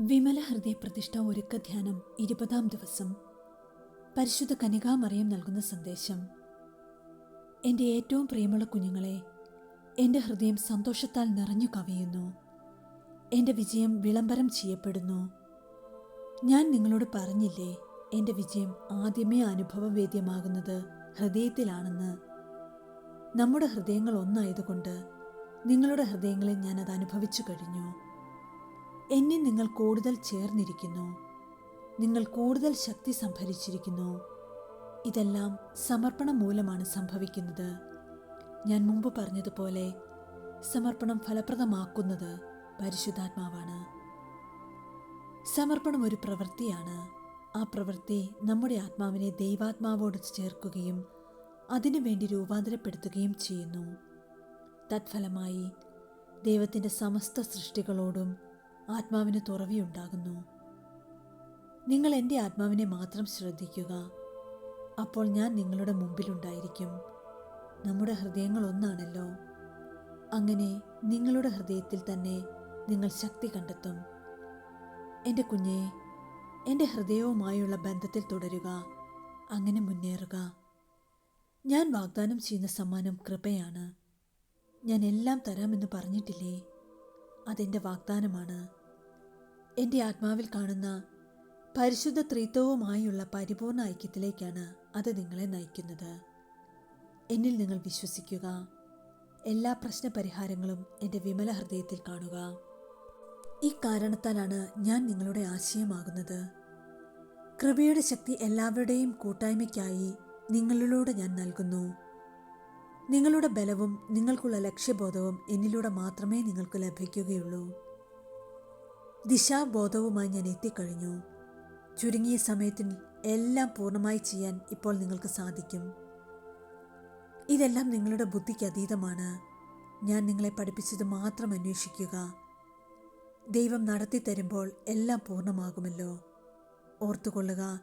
വിമല ഹൃദയ പ്രതിഷ്ഠ ഒരുക്ക ധ്യാനം ഇരുപതാം ദിവസം. പരിശുദ്ധ കനികാമറിയം നൽകുന്ന സന്ദേശം. എന്റെ ഏറ്റവും പ്രിയമുള്ള കുഞ്ഞുങ്ങളെ എന്റെ ഹൃദയം സന്തോഷത്താൽ നിറഞ്ഞു കവിയുന്നു. എന്റെ വിജയം വിളംബരം ചെയ്യപ്പെടുന്നു. ഞാൻ നിങ്ങളോട് പറഞ്ഞില്ലേ എന്റെ വിജയം ആദ്യമേ അനുഭവവേദ്യമാകുന്നത് ഹൃദയത്തിലാണെന്ന്. നമ്മുടെ ഹൃദയങ്ങൾ ഒന്നായതുകൊണ്ട് നിങ്ങളുടെ ഹൃദയങ്ങളെ ഞാനത് അനുഭവിച്ചു കഴിഞ്ഞു. എന്നെ നിങ്ങൾ കൂടുതൽ ചേർന്നിരിക്കുന്നു. നിങ്ങൾ കൂടുതൽ ശക്തി സംഭരിച്ചിരിക്കുന്നു. ഇതെല്ലാം സമർപ്പണം മൂലമാണ് സംഭവിക്കുന്നത്. ഞാൻ മുമ്പ് പറഞ്ഞതുപോലെ സമർപ്പണം ഫലപ്രദമാക്കുന്നത് പരിശുദ്ധാത്മാവാണ്. സമർപ്പണം ഒരു പ്രവൃത്തിയാണ്. ആ പ്രവൃത്തി നമ്മുടെ ആത്മാവിനെ ദൈവാത്മാവോട് ചേർക്കുകയും അതിനുവേണ്ടി രൂപാന്തരപ്പെടുത്തുകയും ചെയ്യുന്നു. തത്ഫലമായി ദൈവത്തിന്റെ സമസ്ത സൃഷ്ടികളോടും ആത്മാവിന് തുറവിയുണ്ടാകുന്നു. നിങ്ങൾ എന്റെ ആത്മാവിനെ മാത്രം ശ്രദ്ധിക്കുക. അപ്പോൾ ഞാൻ നിങ്ങളുടെ മുമ്പിലുണ്ടായിരിക്കും. നമ്മുടെ ഹൃദയങ്ങൾ ഒന്നാണല്ലോ. അങ്ങനെ നിങ്ങളുടെ ഹൃദയത്തിൽ തന്നെ നിങ്ങൾ ശക്തി കണ്ടെത്തും. എന്റെ കുഞ്ഞെ എന്റെ ഹൃദയവുമായുള്ള ബന്ധത്തിൽ തുടരുക. അങ്ങനെ മുന്നേറുക. ഞാൻ വാഗ്ദാനം ചെയ്യുന്ന സമ്മാനം കൃപയാണ്. ഞാൻ എല്ലാം തരാമെന്ന് പറഞ്ഞിട്ടില്ലേ? അതെന്റെ വാഗ്ദാനമാണ്. എന്റെ ആത്മാവിൽ കാണുന്ന പരിശുദ്ധ ത്രിത്വവുമായുള്ള പരിപൂർണ ഐക്യത്തിലേക്കാണ് അത് നിങ്ങളെ നയിക്കുന്നത്. എന്നിൽ നിങ്ങൾ വിശ്വസിക്കുക. എല്ലാ പ്രശ്നപരിഹാരങ്ങളും എന്റെ വിമല ഹൃദയത്തിൽ കാണുക. ഈ കാരണത്താലാണ് ഞാൻ നിങ്ങളുടെ ആശയമാകുന്നത്. കൃപയുടെ ശക്തി എല്ലാവരുടെയും കൂട്ടായ്മയ്ക്കായി നിങ്ങളിലൂടെ ഞാൻ നൽകുന്നു. നിങ്ങളുടെ ബലവും നിങ്ങൾക്കുള്ള ലക്ഷ്യബോധവും എന്നിലൂടെ മാത്രമേ നിങ്ങൾക്ക് ലഭിക്കുകയുള്ളൂ. ദിശാബോധവുമായി ഞാൻ എത്തിക്കഴിഞ്ഞു. ചുരുങ്ങിയ സമയത്തിൽ എല്ലാം പൂർണമായി ചെയ്യാൻ ഇപ്പോൾ നിങ്ങൾക്ക് സാധിക്കും. ഇതെല്ലാം നിങ്ങളുടെ ബുദ്ധിക്ക് അതീതമാണ്. ഞാൻ നിങ്ങളെ പഠിപ്പിച്ചത് മാത്രം അന്വേഷിക്കുക. ദൈവം നടത്തി തരുമ്പോൾ എല്ലാം പൂർണമാകുമല്ലോ. ഓർത്തുകൊള്ളുക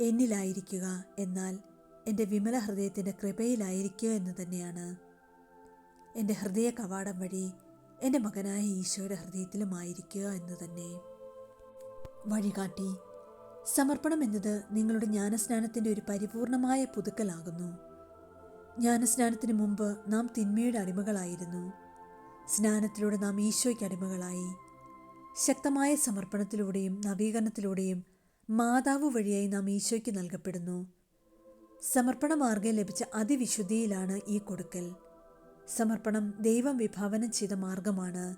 എന്നിലായിരിക്കുക എന്നാൽ എന്റെ വിമല ഹൃദയത്തിന്റെ കൃപയിലായിരിക്കുക എന്ന് തന്നെയാണ്. എന്റെ ഹൃദയ കവാടം വഴി എന്റെ മകനായ ഈശോയുടെ ഹൃദയത്തിലുമായിരിക്കുക എന്ന് തന്നെ. വഴികാട്ടി സമർപ്പണം എന്നത് നിങ്ങളുടെ ജ്ഞാനസ്നാനത്തിന്റെ ഒരു പരിപൂർണമായ പുതുക്കലാകുന്നു. ജ്ഞാനസ്നാനത്തിന് മുമ്പ് നാം തിന്മയുടെ അടിമകളായിരുന്നു. സ്നാനത്തിലൂടെ നാം ഈശോയ്ക്ക് അടിമകളായി. ശക്തമായ സമർപ്പണത്തിലൂടെയും നവീകരണത്തിലൂടെയും മാതാവ് വഴിയായി നാം ഈശോയ്ക്ക് നൽകപ്പെടുന്നു. സമർപ്പണ മാർഗം ലഭിച്ച അതിവിശുദ്ധിയിലാണ് ഈ കൊടുക്കൽ. സമർപ്പണം ദൈവം വിഭാവനം ചെയ്ത മാർഗമാണ്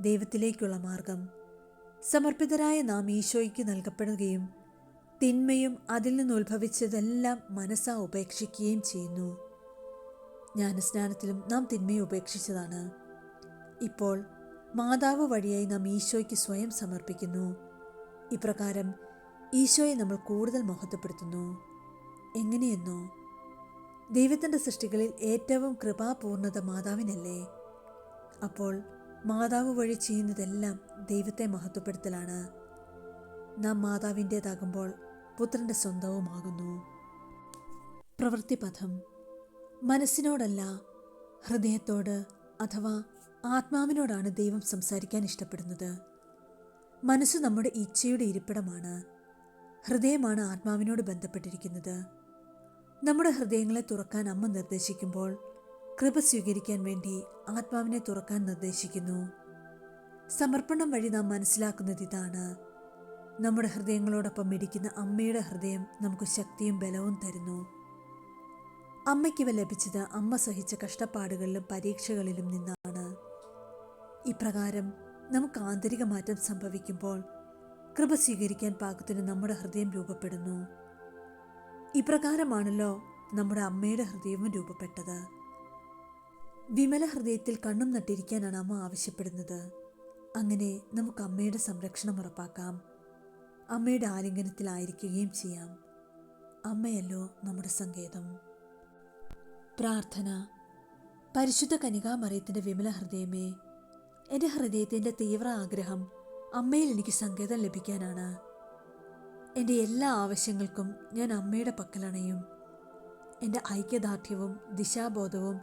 ദൈവത്തിലേക്കുള്ള മാർഗം. സമർപ്പിതരായ നാം ഈശോയ്ക്ക് നൽകപ്പെടുകയും തിന്മയും അതിൽ നിന്ന് ഉത്ഭവിച്ചതെല്ലാം മനസ്സാ ഉപേക്ഷിക്കുകയും ചെയ്യുന്നു. ജ്ഞാനസ്നാനത്തിലും നാം തിന്മയെ ഉപേക്ഷിച്ചതാണ്. ഇപ്പോൾ മാതാവ് വഴിയായി നാം ഈശോയ്ക്ക് സ്വയം സമർപ്പിക്കുന്നു. ഇപ്രകാരം ഈശോയെ നമ്മൾ കൂടുതൽ മഹത്വപ്പെടുത്തുന്നു. എങ്ങനെയെന്നോ ദൈവത്തിന്റെ സൃഷ്ടികളിൽ ഏറ്റവും കൃപാപൂർണത മാതാവിനല്ലേ? അപ്പോൾ മാതാവ് വഴി ചെയ്യുന്നതെല്ലാം ദൈവത്തെ മഹത്വപ്പെടുത്തലാണ്. നാം മാതാവിന്റേതാകുമ്പോൾ പുത്രന്റെ സ്വന്തവുമാകുന്നു. പ്രവൃത്തിപഥം മനസ്സിനോടല്ല ഹൃദയത്തോട് അഥവാ ആത്മാവിനോടാണ് ദൈവം സംസാരിക്കാൻ ഇഷ്ടപ്പെടുന്നത്. മനസ്സ് നമ്മുടെ ഇച്ഛയുടെ ഇരിപ്പിടമാണ്. ഹൃദയമാണ് ആത്മാവിനോട് ബന്ധപ്പെട്ടിരിക്കുന്നത്. നമ്മുടെ ഹൃദയങ്ങളെ തുറക്കാൻ അമ്മ നിർദ്ദേശിക്കുമ്പോൾ കൃപ സ്വീകരിക്കാൻ വേണ്ടി ആത്മാവിനെ തുറക്കാൻ നിർദ്ദേശിക്കുന്നു. സമർപ്പണം വഴി നാം മനസ്സിലാക്കുന്നത് ഇതാണ്. നമ്മുടെ ഹൃദയങ്ങളോടൊപ്പം ഇരിക്കുന്ന അമ്മയുടെ ഹൃദയം നമുക്ക് ശക്തിയും ബലവും തരുന്നു. അമ്മയ്ക്കിവ ലഭിച്ചത് അമ്മ സഹിച്ച കഷ്ടപ്പാടുകളിലും പരീക്ഷകളിലും നിന്നാണ്. ഇപ്രകാരം നമുക്ക് ആന്തരിക മാറ്റം സംഭവിക്കുമ്പോൾ കൃപ സ്വീകരിക്കാൻ പാകത്തിന് നമ്മുടെ ഹൃദയം രൂപപ്പെടുന്നു. ഇപ്രകാരമാണല്ലോ നമ്മുടെ അമ്മയുടെ ഹൃദയവും രൂപപ്പെട്ടത്. വിമല ഹൃദയത്തിൽ കണ്ണും നട്ടിരിക്കാനാണ് അമ്മ ആവശ്യപ്പെടുന്നത്. അങ്ങനെ നമുക്ക് അമ്മയുടെ സംരക്ഷണം ഉറപ്പാക്കാം. അമ്മയുടെ ആലിംഗനത്തിലായിരിക്കുകയും ചെയ്യാം. അമ്മയല്ലോ നമ്മുടെ സങ്കേതം. പ്രാർത്ഥന. പരിശുദ്ധ കനികാമറിയത്തിന്റെ വിമല ഹൃദയമേ എന്റെ ഹൃദയത്തിന്റെ തീവ്ര ആഗ്രഹം അമ്മയിൽ എനിക്ക് സങ്കേതം ലഭിക്കാനാണ്. എന്റെ എല്ലാ ആവശ്യങ്ങൾക്കും ഞാൻ അമ്മയുടെ പക്കലണയും. എന്റെ ഐക്യദാർഢ്യവും ദിശാബോധവും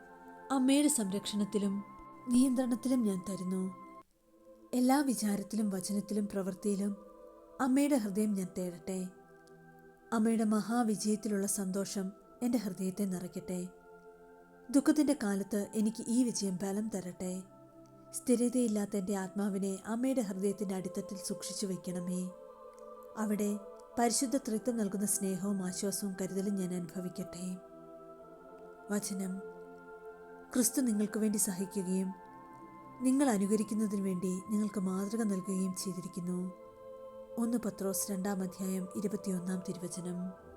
അമ്മയുടെ സംരക്ഷണത്തിലും നിയന്ത്രണത്തിലും ഞാൻ തരുന്നു. എല്ലാ വിചാരത്തിലും വചനത്തിലും പ്രവൃത്തിയിലും അമ്മയുടെ ഹൃദയം ഞാൻ തേടട്ടെ. അമ്മയുടെ മഹാവിജയത്തിലുള്ള സന്തോഷം എന്റെ ഹൃദയത്തെ നിറയ്ക്കട്ടെ. ദുഃഖത്തിന്റെ കാലത്ത് എനിക്ക് ഈ വിജയം ബലം തരട്ടെ. സ്ഥിരതയില്ലാത്ത എന്റെ ആത്മാവിനെ അമ്മയുടെ ഹൃദയത്തിന്റെ അടിത്തട്ടിൽ സൂക്ഷിച്ചു വയ്ക്കണമേ. അവിടെ പരിശുദ്ധ ത്രിത്വം നൽകുന്ന സ്നേഹവും ആശ്വാസവും കരുതലും ഞാൻ അനുഭവിക്കട്ടെ. വചനം. ക്രിസ്തു നിങ്ങൾക്ക് വേണ്ടി സഹിക്കുകയും നിങ്ങൾ അനുകരിക്കുന്നതിന് വേണ്ടി നിങ്ങൾക്ക് മാതൃക നൽകുകയും ചെയ്തിരിക്കുന്നു. ഒന്ന് പത്രോസ് രണ്ടാം അധ്യായം ഇരുപത്തിയൊന്നാം തിരുവചനം.